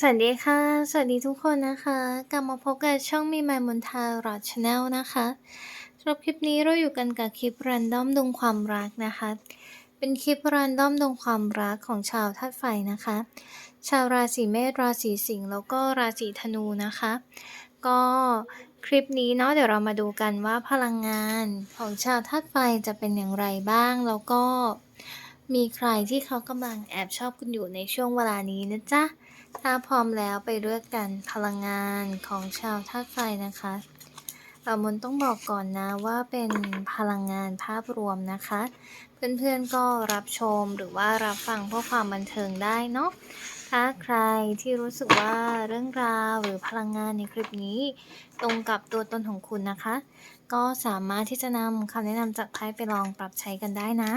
สวัสดีค่ะ สวัสดีทุกคนนะคะ กลับมาพบกับช่องมีไมมนทารอดชาแนลนะคะสำหรับคลิปนี้เราอยู่กันกับคลิปรันดอมดวงความรักนะคะ เป็นคลิปรันดอมดวงความรักของชาวธาตุไฟนะคะ ชาวราศีเมษราศีสิงห์แล้วก็ราศีธนูนะคะ ก็คลิปนี้เนาะเดี๋ยวเรามาดูกันว่าพลังงานของชาวธาตุไฟจะเป็นอย่างไรบ้างแล้วก็มีใครที่เขากำลังแอบชอบคุณอยู่ในช่วงเวลานี้นะจ๊ะ ถ้าพร้อมแล้วไปเลือกกันพลังงานของชาวธาตุไฟนะคะเอ่อมนต้องบอกก่อนนะว่าเป็นพลังงานภาพรวมนะคะ เพื่อนๆก็รับชมหรือว่ารับฟังเพื่อความบันเทิงได้เนาะถ้าใครที่รู้สึกว่าเรื่องราวหรือพลังงานในคลิปนี้ ตรงกับตัวตนของคุณนะคะ ก็สามารถที่จะนำคำแนะนำจากไพ่ไปลองปรับใช้กันได้นะ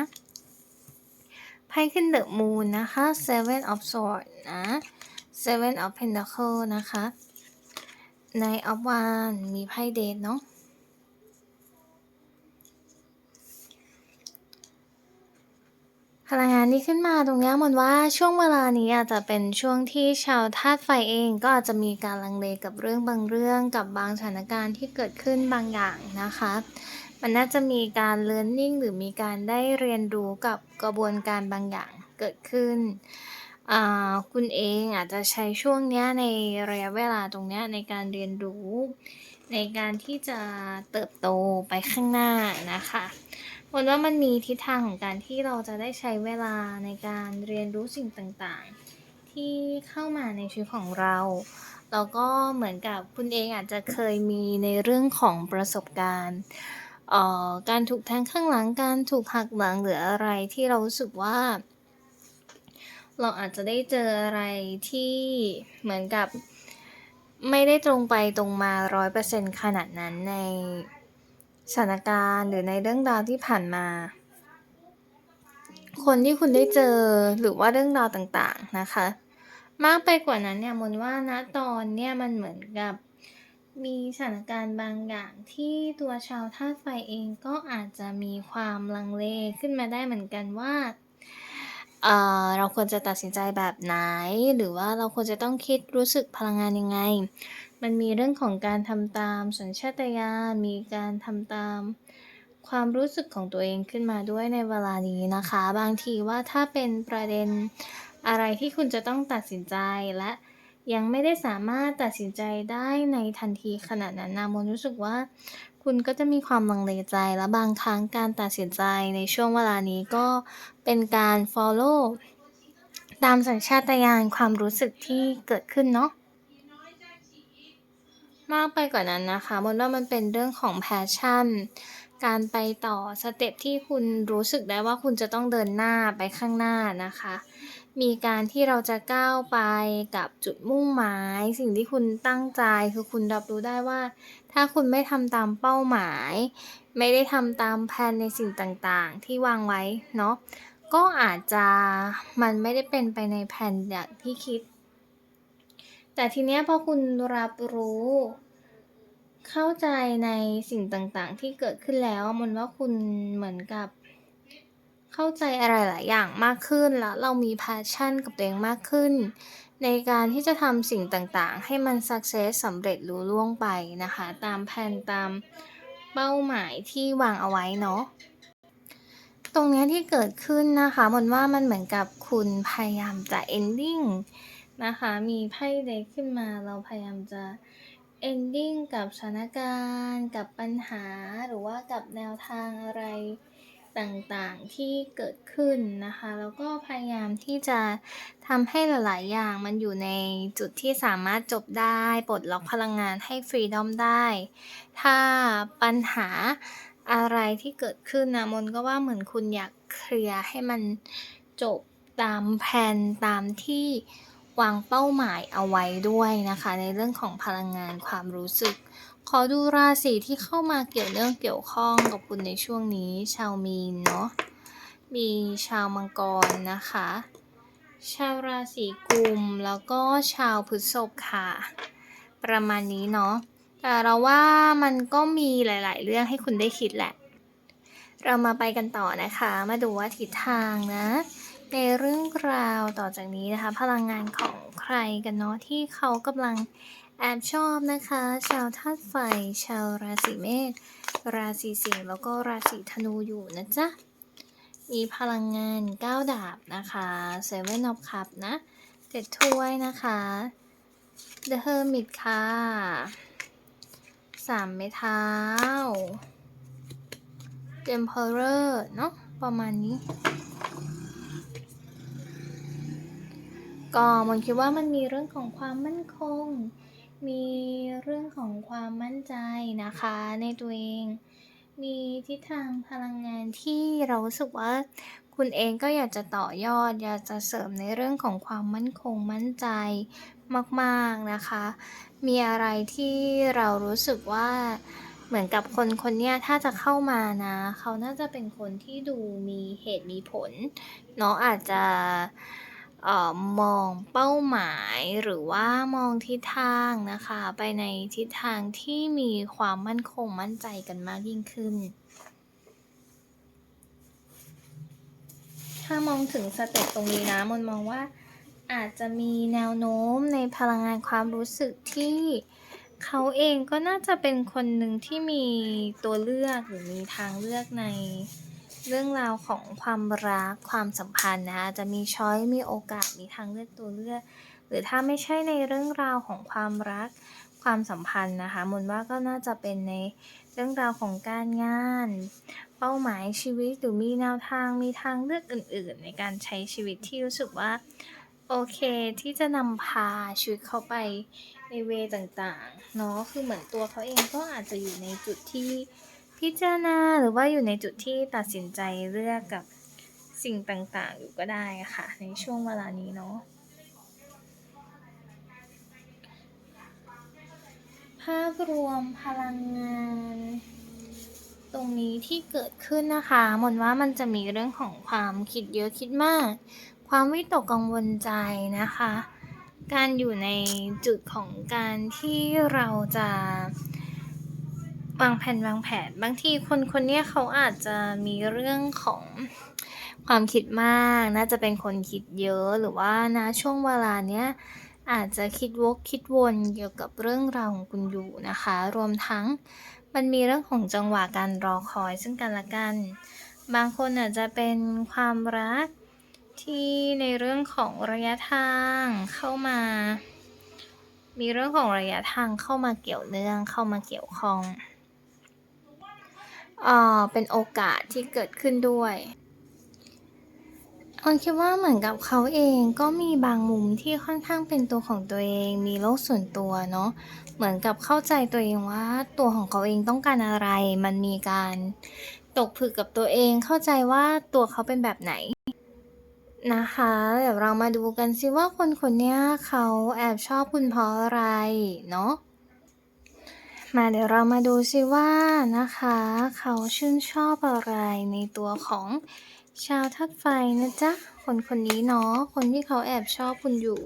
ไพ่ขึ้นเดอะมูนนะคะ Seven of Swords นะ Seven of Pentacle นะคะ ใน of One มีไพ่เดทเนาะ พลังงานที่ขึ้นมาตรงเนี้ยมนว่าช่วงเวลานี้อาจจะเป็นช่วงที่ชาวธาตุไฟเองก็อาจจะมีการลังเลกับเรื่องบางเรื่องกับบางสถานการณ์ที่เกิดขึ้นบางอย่างนะคะมันน่าจะมีการเรียนรู้หรือมีการได้เรียนรู้กับกระบวนการบางอย่างเกิดขึ้น อ่า คุณเองอาจจะใช้ช่วงเนี้ย ในระยะเวลาตรงเนี้ย ในการเรียนรู้ ในการที่จะเติบโตไปข้างหน้านะคะวันว่ามันมีทิศทางของการที่เราจะได้ใช้เวลาในการเรียนรู้สิ่งต่างๆ ที่เข้ามาในชีวิตของเรา แล้วก็เหมือนกับคุณเองอาจจะเคยมีในเรื่องของประสบการณ์เอ่อการถูกแทงข้างหลัง การถูกหักหลังหรืออะไรที่เรารู้สึกว่า เราอาจจะได้เจออะไรที่เหมือนกับไม่ได้ตรงไปตรงมาร้อยเปอร์เซ็นขนาดนั้นในสถานการณ์หรือในเรื่องราวที่ผ่านมา คนที่คุณได้เจอหรือว่าเรื่องราวต่างๆนะคะ มากไปกว่านั้นเนี่ยมนว่าณตอนเนี่ยมันเหมือนกับมีสถานการณ์บางอย่างที่ตัวชาวธาตุไฟเองก็อาจจะมีความลังเลขึ้นมาได้เหมือนกันว่า เอ่อ เราควรจะตัดสินใจแบบไหน หรือว่าเราควรจะต้องคิดรู้สึกพลังงานยังไง มันมีเรื่องของการทำตามสัญชาตญาณ มีการทำตามความรู้สึกของตัวเองขึ้นมาด้วยในเวลานี้นะคะ บางทีว่าถ้าเป็นประเด็นอะไรที่คุณจะต้องตัดสินใจและยังไม่ได้สามารถตัดสินใจได้ในทันทีขนาดนั้นนะมนรู้สึกว่า คุณก็จะมีความลังเลใจและบางครั้งการตัดสินใจในช่วงเวลานี้ก็เป็นการ follow ตามสัญชาตญาณความรู้สึกที่เกิดขึ้นเนาะมากไปกว่านั้นนะคะมนว่ามันเป็นเรื่องของ passion การไปต่อสเต็ปที่คุณรู้สึกได้ว่าคุณจะต้องเดินหน้าไปข้างหน้านะคะ มีการที่เราจะก้าวไปกับจุดมุ่งหมาย สิ่งที่คุณตั้งใจคือคุณรับรู้ได้ว่า ถ้าคุณไม่ทำตามเป้าหมาย ไม่ได้ทำตามแผนในสิ่งต่างๆ ที่วางไว้เนาะก็อาจจะมันไม่ได้เป็นไปในแผนอย่างที่คิด แต่ทีเนี้ยพอคุณรับรู้ เข้าใจในสิ่งต่างๆ ที่เกิดขึ้นแล้วมันว่าคุณเหมือนกับ เข้าใจอะไรหลายอย่างมากขึ้นแล้วเรามี passion กับตัวเองมากขึ้น ในการที่จะทำสิ่งต่างๆ ให้มัน success สำเร็จลุล่วงไปนะคะ ตามแผนตามเป้าหมายที่วางเอาไว้เนาะตรงนี้ที่เกิดขึ้นนะคะมนว่ามันเหมือนกับคุณพยายามจะ ending นะคะ มีไพ่เด็กขึ้นมาเราพยายามจะ ending กับสถานการณ์ กับปัญหาหรือว่ากับแนวทางอะไรต่างๆที่เกิดขึ้นนะคะ แล้วก็พยายามที่จะทำให้หลาย ๆ อย่างมันอยู่ในจุดที่สามารถจบได้ปลดล็อกพลังงานให้ freedom ได้ ถ้าปัญหาอะไรที่เกิดขึ้นนะมนก็ว่าเหมือนคุณอยากเคลียร์ให้มันจบตามแผนตามที่ วางเป้าหมายเอาไว้ด้วยนะคะ ในเรื่องของพลังงานความรู้สึก ขอดูราศีที่เข้ามาเกี่ยวเนื่องเกี่ยวข้องกับคุณในช่วงนี้ ชาวมีนเนาะมีชาวมังกรนะคะ ชาวราศีกุมแล้วก็ชาวพฤษภค่ะ ประมาณนี้เนาะแต่เราว่ามันก็มีหลาย ๆ เรื่องให้คุณได้คิดแหละ เรามาไปกันต่อนะคะ มาดูว่าทิศทางนะ ในเรื่องราวต่อจากนี้นะคะ พลังงานของใครกันเนาะที่เขากำลังแอบชอบนะคะ ชาวธาตุไฟ ชาวราศีเมษราศีสิงห์แล้วก็ราศีธนูอยู่นะจ๊ะ มีพลังงาน 9 ดาบนะคะ Seven of Cups นะเจ็ดถ้วยนะคะ The Hermit ค่ะสามไม้เท้า Emperor เนาะประมาณนี้ ก็มันคิดว่ามันมีเรื่องของความมั่นคง มีเรื่องของความมั่นใจนะคะในตัวเอง มีทิศทางพลังงานที่เรารู้สึกว่าคุณเองก็อยากจะต่อยอด อยากจะเสริมในเรื่องของความมั่นคงมั่นใจมากๆนะคะ มีอะไรที่เรารู้สึกว่าเหมือนกับคนคนนี้ถ้าจะเข้ามานะ เขาน่าจะเป็นคนที่ดูมีเหตุมีผลเนาะอาจจะ เอ่อมองเป้าหมายหรือว่ามองทิศทางนะคะ ไปในทิศทางที่มีความมั่นคงมั่นใจกันมากยิ่งขึ้น ถ้ามองถึงสเต็ปตรงนี้นะมนมองว่าอาจจะมีแนวโน้มในพลังงานความรู้สึกที่เขาเองก็น่าจะเป็นคนหนึ่งที่มีตัวเลือกหรือมีทางเลือกใน เรื่องราวของความรักความสัมพันธ์นะคะจะมีช้อยมีโอกาสมีทางเลือกตัวเลือก หรือถ้าไม่ใช่ในเรื่องราวของความรักความสัมพันธ์นะคะมนว่าก็น่าจะเป็นในเรื่องราวของการงาน เป้าหมายชีวิตหรือมีแนวทางมีทางเลือกอื่น ๆ ในการใช้ชีวิตที่รู้สึกว่าโอเคที่จะนำพาชีวิตเขาไปในเวต่างๆเนาะคือเหมือนตัวเขาเองก็อาจจะอยู่ในจุดที่ พิจารณาหรือว่าอยู่ในจุดที่ตัดสินใจเลือกกับสิ่งต่างๆ อยู่ก็ได้ค่ะ ในช่วงเวลานี้เนาะภาพรวมพลังงาน ตรงนี้ที่เกิดขึ้นนะคะมนว่ามันจะมีเรื่องของความคิดเยอะคิดมาก ความวิตกกังวลใจนะคะ การอยู่ในจุดของการที่เราจะ วางแผนวางแผน บางทีคนคนนี้เขาอาจจะมีเรื่องของความคิดมาก น่าจะเป็นคนคิดเยอะหรือว่านะช่วงเวลาเนี้ยอาจจะคิดวกคิดวนเกี่ยวกับเรื่องราวของคุณอยู่นะคะ รวมทั้งมันมีเรื่องของจังหวะการรอคอยซึ่งกันและกัน บางคนอาจจะเป็นความรักที่ในเรื่องของระยะทางเข้ามา มีเรื่องของระยะทางเข้ามาเกี่ยวเนื่องเข้ามาเกี่ยวข้อง เป็นโอกาสที่เกิดขึ้นด้วยออนคิดว่าเหมือนกับเขาเองก็มีบางมุมที่ค่อนข้างเป็นตัวของตัวเอง มีโลกส่วนตัวเนาะเหมือนกับเข้าใจตัวเองว่าตัวของเขาเองต้องการอะไร มันมีการตกผลึกกับตัวเองเข้าใจว่าตัวเขาเป็นแบบไหนนะคะเดี๋ยวเรามาดูกันสิว่าคนคนนี้เขาแอบชอบคุณเพราะอะไรเนาะ มาเดี๋ยวเรามาดูสิว่านะคะ เขาชื่นชอบอะไรในตัวของชาวทักไฟนะจ๊ะ คนคนนี้เนาะคนที่เขาแอบชอบคุณอยู่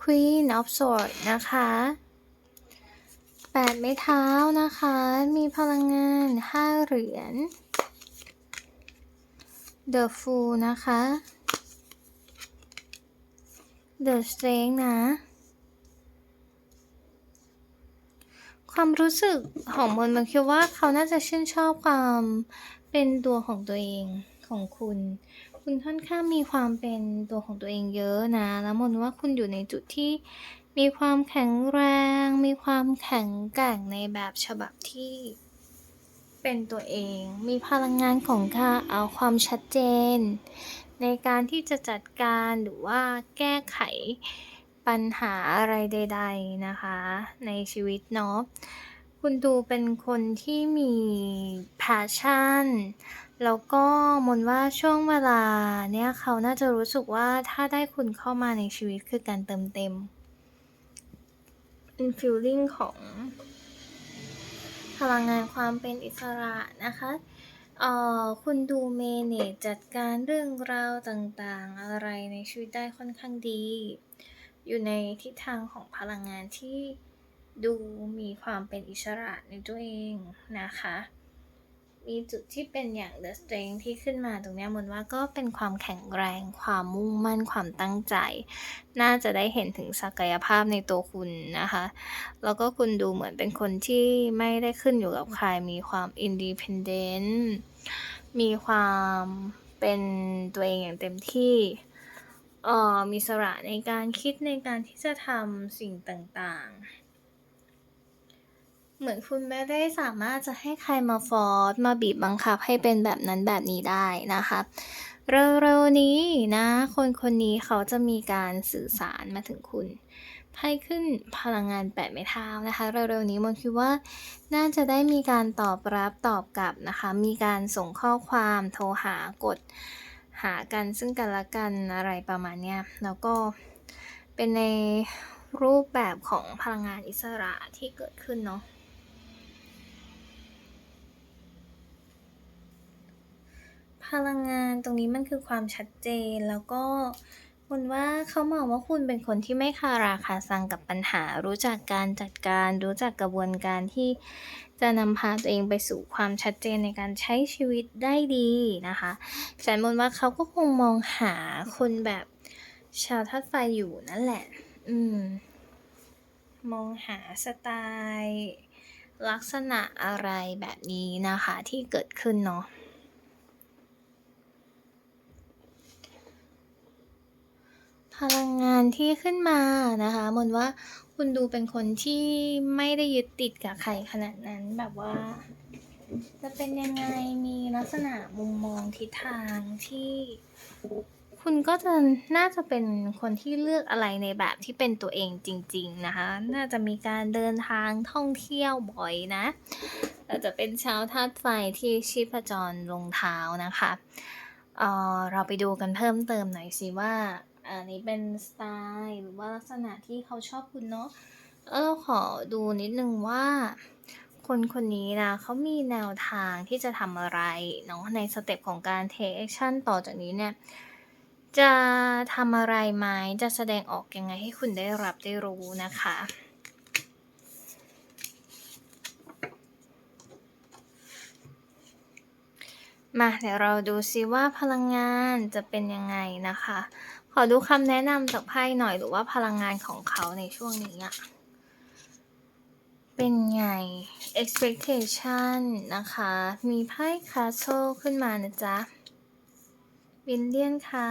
Queen of Swords นะคะแปดไม้เท้านะคะ มีพลังงานห้าเหรียญ The Fool นะคะ The Strength นะ ความรู้สึกของมนมันคิดว่าเขาน่าจะชื่นชอบความเป็นตัวของตัวเองของคุณ คุณค่อนข้างมีความเป็นตัวของตัวเองเยอะนะ แล้วมนว่าคุณอยู่ในจุดที่มีความแข็งแรง มีความแข็งแกร่งในแบบฉบับที่เป็นตัวเอง มีพลังงานของค่ะเอาความชัดเจน ในการที่จะจัดการหรือว่าแก้ไข ปัญหาอะไรใด ๆนะคะ ในชีวิตเนาะคุณดูเป็นคนที่มี passion แล้วก็มนว่าช่วงเวลาเนี้ยเขาน่าจะรู้สึกว่าถ้าได้คุณเข้ามาในชีวิตคือการเติมเต็มเป็น feeling ของ พลังงานความเป็นอิสระนะคะเอ่อคุณดูเมเนจจัดการเรื่องราวต่างๆ อะไรในชีวิตได้ค่อนข้างดี อยู่ในทิศทางของพลังงานที่ดูมีความเป็นอิสระในตัวเองนะคะ มีจุดที่เป็นอย่าง The Strength ที่ขึ้นมาตรงนี้มนว่าก็เป็นความแข็งแรง ความมุ่งมั่น ความตั้งใจ น่าจะได้เห็นถึงศักยภาพในตัวคุณนะคะ แล้วก็คุณดูเหมือนเป็นคนที่ไม่ได้ขึ้นอยู่กับใคร มีความ Independent มีความเป็นตัวเองอย่างเต็มที่ เอ่อมีสระในการคิดในการที่จะทำสิ่งต่างๆ เหมือนคุณไม่ได้สามารถจะให้ใครมา force มาบีบบังคับให้เป็นแบบนั้นแบบนี้ได้นะคะเร็วๆนี้นะ คนคนนี้เขาจะมีการสื่อสารมาถึงคุณไพ่ขึ้นพลังงานแปดไม้เท้านะคะ เร็วๆนี้มนคิดว่าน่าจะได้มีการตอบรับตอบกลับนะคะ มีการส่งข้อความโทรหากด หากันซึ่งกันและกันอะไรประมาณเนี้ยแล้วก็เป็นในรูปแบบของพลังงานอิสระที่เกิดขึ้นเนาะพลังงานตรงนี้มันคือความชัดเจนแล้วก็มนว่าเขามองว่าคุณเป็นคนที่ไม่คาราคาซังกับปัญหา รู้จักการจัดการ รู้จักกระบวนการที่ จะนำพาตัวเองไปสู่ความชัดเจนในการใช้ชีวิตได้ดีนะคะฉันมนว่าเขาก็คงมองหาคนแบบชาวทัดไฟอยู่นั่นแหละ อืม มองหาสไตล์ ลักษณะอะไรแบบนี้นะคะที่เกิดขึ้นเนาะ พลังงานที่ขึ้นมานะคะมนว่าคุณดูเป็นคนที่ไม่ได้ยึดติดกับใครขนาดนั้นแบบว่า จะเป็นยังไงมีลักษณะมุมมองทิศทางที่ คุณก็จะน่าจะเป็นคนที่เลือกอะไรในแบบที่เป็นตัวเองจริง ๆ นะคะ น่าจะมีการเดินทางท่องเที่ยวบ่อยนะอาจจะเป็นชาวธาตุไฟที่ชีพจรลงเท้านะคะเอ่อเราไปดูกันเพิ่มเติมหน่อยสิว่า อันนี้เป็นสไตล์หรือว่าลักษณะที่เขาชอบคุณเนาะเออขอดูนิดนึงว่า คนคนนี้นะเขามีแนวทางที่จะทำอะไรเนาะในสเต็ปของการ take action ต่อจากนี้เนี่ย จะทำอะไรไหมจะแสดงออกยังไงให้คุณได้รับได้รู้นะคะมาเดี๋ยวเราดูซิว่าพลังงานจะเป็นยังไงนะคะ อดูคำแนะนำจากไพ่หน่อยหรือว่าพลังงานของเขาในช่วงนี้อะเป็นไง expectation นะคะ มีไพ่ Castle ขึ้นมานะจ๊ะ Villain ค่ะ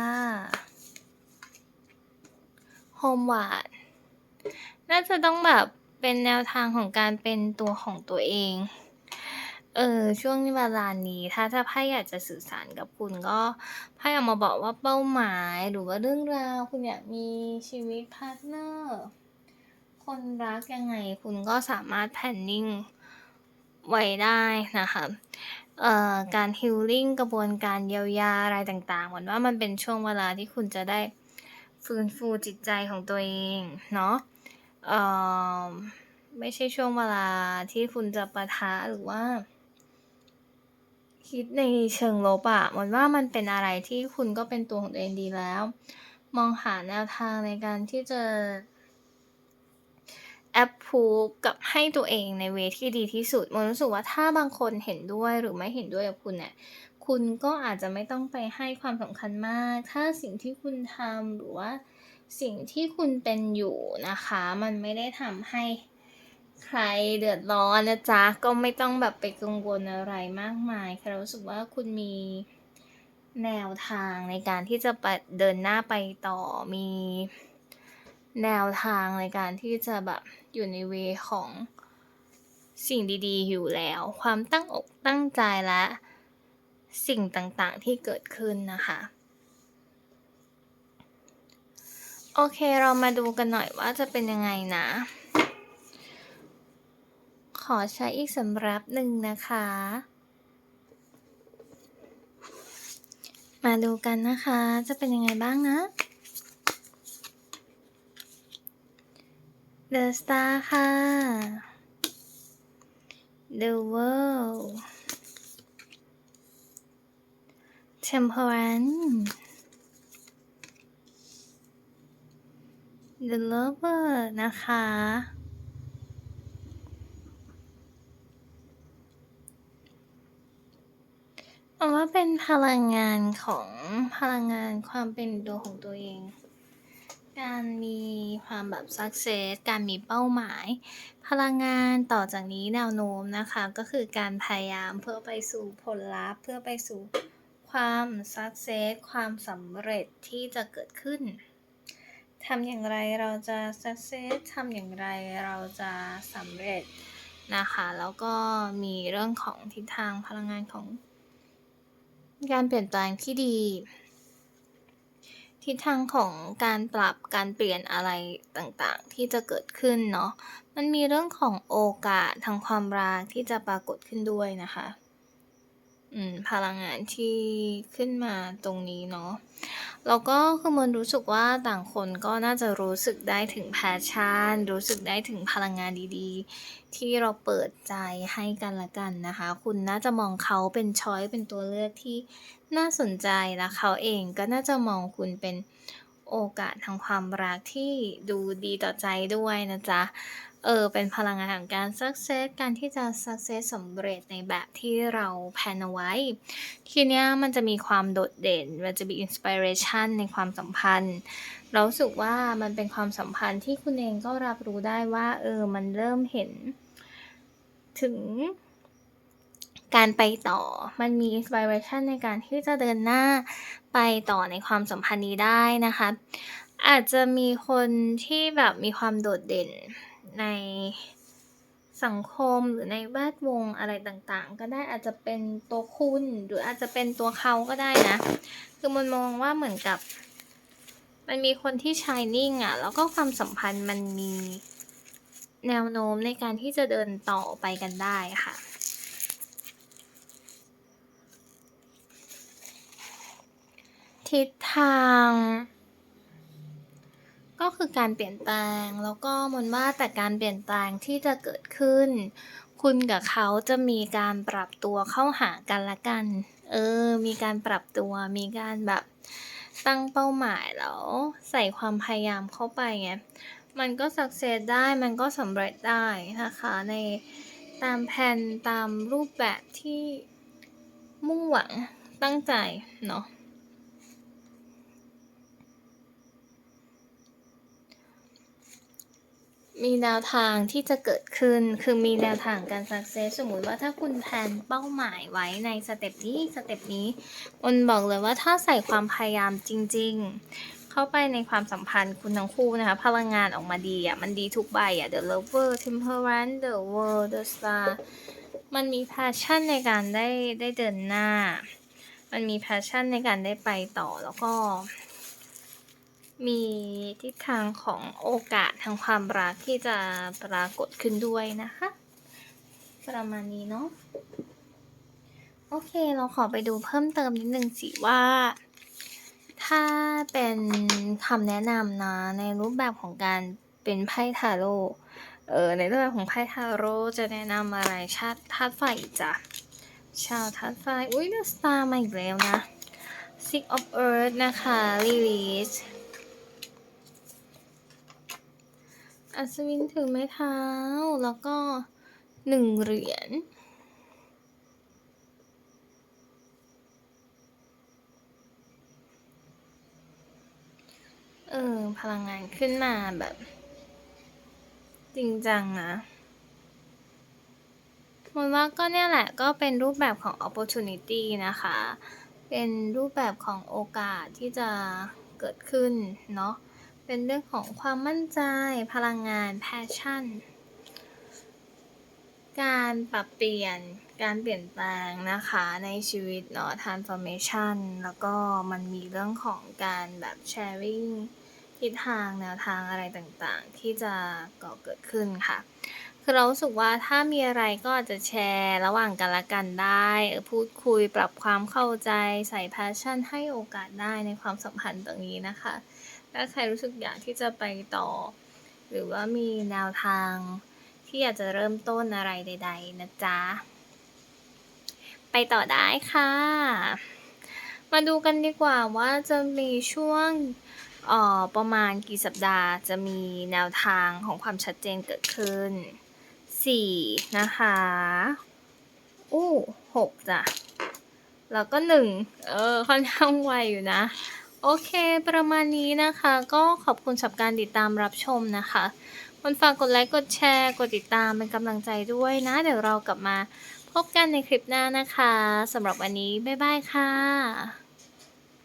Homeward น่าจะต้องแบบเป็นแนวทางของการเป็นตัวของตัวเอง เออช่วงเวลานี้ถ้าถ้าไพ่อยากจะสื่อสารกับคุณก็ไพ่ออกมาบอกว่าเป้าหมายหรือว่าเรื่องราว คุณอยากมีชีวิตพาร์ตเนอร์คนรักยังไงคุณก็สามารถ planning ไว้ได้นะคะเอ่อการ healing กระบวนการเยียวยาอะไรต่างๆมนว่ามันเป็นช่วงเวลาที่คุณจะได้ฟื้นฟูจิตใจของตัวเองเนาะเอ่อไม่ใช่ช่วงเวลาที่คุณจะปะทะหรือว่า คิดในเชิงลบอะมนว่ามันเป็นอะไรที่คุณก็เป็นตัวของตัวเองดีแล้ว มองหาแนวทางในการที่จะ approve กับให้ตัวเองในเวที่ดีที่สุดมนรู้สึกว่าถ้าบางคนเห็นด้วยหรือไม่เห็นด้วยกับคุณเนี่ยคุณก็อาจจะไม่ต้องไปให้ความสำคัญมาก ถ้าสิ่งที่คุณทำหรือว่าสิ่งที่คุณเป็นอยู่นะคะ มันไม่ได้ทำให้ ใครเดือดร้อนนะจ๊ะ ก็ไม่ต้องแบบไปกังวลอะไรมากมายค่รู้สึกว่าคุณมีแนวทางในการที่จะไปเดินหน้าไปต่อมีแนวทางในการที่จะแบบอยู่ในเวของสิ่งดี ๆ อยู่แล้ว ความตั้งอกตั้งใจและสิ่งต่างๆที่เกิดขึ้นนะคะ โอเคเรามาดูกันหน่อยว่าจะเป็นยังไงนะ ขอใช้อีกสำรับหนึ่งนะคะ มาดูกันนะคะ จะเป็นยังไงบ้างนะ The Star ค่ะ The World Temperance The Lover นะคะ ว่าเป็นพลังงานของพลังงานความเป็นตัวของตัวเอง การมีความแบบ success การมีเป้าหมาย พลังงานต่อจากนี้แนวโน้มนะคะ ก็คือการพยายามเพื่อไปสู่ผลลัพธ์ เพื่อไปสู่ความ success ความสำเร็จที่จะเกิดขึ้นทำอย่างไรเราจะ success ทำอย่างไรเราจะสำเร็จนะคะ แล้วก็มีเรื่องของทิศทางพลังงานของ การเปลี่ยนแปลงที่ดี ทิศทางของการปรับการเปลี่ยนอะไรต่างๆ ที่จะเกิดขึ้นเนาะมันมีเรื่องของโอกาสทางความรักที่จะปรากฏขึ้นด้วยนะคะ อืมพลังงานที่ขึ้นมาตรงนี้เนาะแล้วก็คือมันรู้สึกว่าต่างคนก็น่าจะรู้สึกได้ถึง passion รู้สึกได้ถึงพลังงานดีๆ ที่เราเปิดใจให้กันละกันนะคะ คุณน่าจะมองเขาเป็นช้อยเป็นตัวเลือกที่น่าสนใจและเขาเองก็น่าจะมองคุณเป็นโอกาสทางความรักที่ดูดีต่อใจด้วยนะจ๊ะ เออเป็นพลังงานของการ success การที่จะ success สำเร็จในแบบที่เราแพนเอาไว้ ทีเนี้ยมันจะมีความโดดเด่น มันจะมี inspiration ในความสัมพันธ์ เราสึกว่ามันเป็นความสัมพันธ์ที่คุณเองก็รับรู้ได้ว่าเออมันเริ่มเห็นถึงการไปต่อ มันมี inspiration ในการที่จะเดินหน้าไปต่อในความสัมพันธ์นี้ได้นะคะ อาจจะมีคนที่แบบมีความโดดเด่น ในสังคมหรือในแวดวงอะไรต่างๆ ก็ได้อาจจะเป็นตัวคุณหรืออาจจะเป็นตัวเขาก็ได้นะ คือมันมองว่าเหมือนกับ มันมีคนที่ shining อะแล้วก็ความสัมพันธ์มันมีแนวโน้มในการที่จะเดินต่อไปกันได้ค่ะทิศทาง ก็คือการเปลี่ยนแปลง แล้วก็มนว่าแต่การเปลี่ยนแปลงที่จะเกิดขึ้น คุณกับเขาจะมีการปรับตัวเข้าหากันละกัน เออ มีการปรับตัว มีการแบบตั้งเป้าหมายแล้ว ใส่ความพยายามเข้าไปไง มันก็ success ได้ มันก็สำเร็จได้นะคะ ในตามแพลนตามรูปแบบที่มุ่งหวังตั้งใจเนาะ มีแนวทางที่จะเกิดขึ้น คือมีแนวทางการ success สมมุติว่าถ้าคุณแพนเป้าหมายไว้ในสเต็ปนี้สเต็ปนี้มนบอกเลยว่าถ้าใส่ความพยายามจริง ๆ เข้าไปในความสัมพันธ์คุณทั้งคู่นะคะ พลังงานออกมาดีอะ มันดีทุกใบอะ The Lover Temperance The World The Star มันมี passion ในการได้ได้เดินหน้า มันมี passion ในการได้ไปต่อแล้วก็ มีทิศทางของโอกาสทางความรักที่จะปรากฏขึ้นด้วยนะคะ ประมาณนี้เนาะโอเคเราขอไปดูเพิ่มเติมนิดนึงสิว่า ถ้าเป็นคำแนะนำนะในรูปแบบของการเป็นไพ่ทาโรต์เอ่อในรูปแบบของไพ่ทาโรต์จะแนะนำอะไรชาติธาตุไฟจ๊ะชาวธาตุไฟอุ๊ย The Star มาอีกแล้วนะ Six of Earth นะคะ Release อัศวินถือไม้เท้า แล้วก็1เหรียญเออ พลังงานขึ้นมาแบบ จริงจังนะมนว่าก็เนี่ยแหละก็เป็นรูปแบบของ opportunity นะคะ เป็นรูปแบบของโอกาสที่จะเกิดขึ้นเนาะ เป็นเรื่องของความมั่นใจ พลังงาน passion การปรับเปลี่ยน การเปลี่ยนแปลงนะคะในชีวิตเนาะ transformation แล้วก็มันมีเรื่องของการแบบ sharing ทิศทางแนวทางอะไรต่างๆ ที่จะก่อเกิดขึ้นค่ะ คือเราสึกว่าถ้ามีอะไรก็จะแชร์ระหว่างกันและกันได้ พูดคุยปรับความเข้าใจใส่ passion ให้โอกาสได้ในความสัมพันธ์ตรงนี้นะคะ ถ้าใครรู้สึกอยากที่จะไปต่อ หรือว่ามีแนวทางที่อยากจะเริ่มต้นอะไรใด ๆ นะจ๊ะ ไปต่อได้ค่ะ มาดูกันดีกว่าว่าจะมีช่วงออประมาณกี่สัปดาห์จะมีแนวทางของความชัดเจนเกิดขึ้น 4 นะคะโอ้6จ้ะ แล้วก็ 1 เออ ค่อนข้างไวอยู่นะ โอเค ประมาณนี้นะคะ ก็ขอบคุณสำหรับการติดตามรับชมนะคะคนฝากกดไลค์ กดแชร์ กดติดตามเป็นกำลังใจด้วยนะ เดี๋ยวเรากลับมาพบกันในคลิปหน้านะคะสำหรับวันนี้ บ๊ายบายค่ะ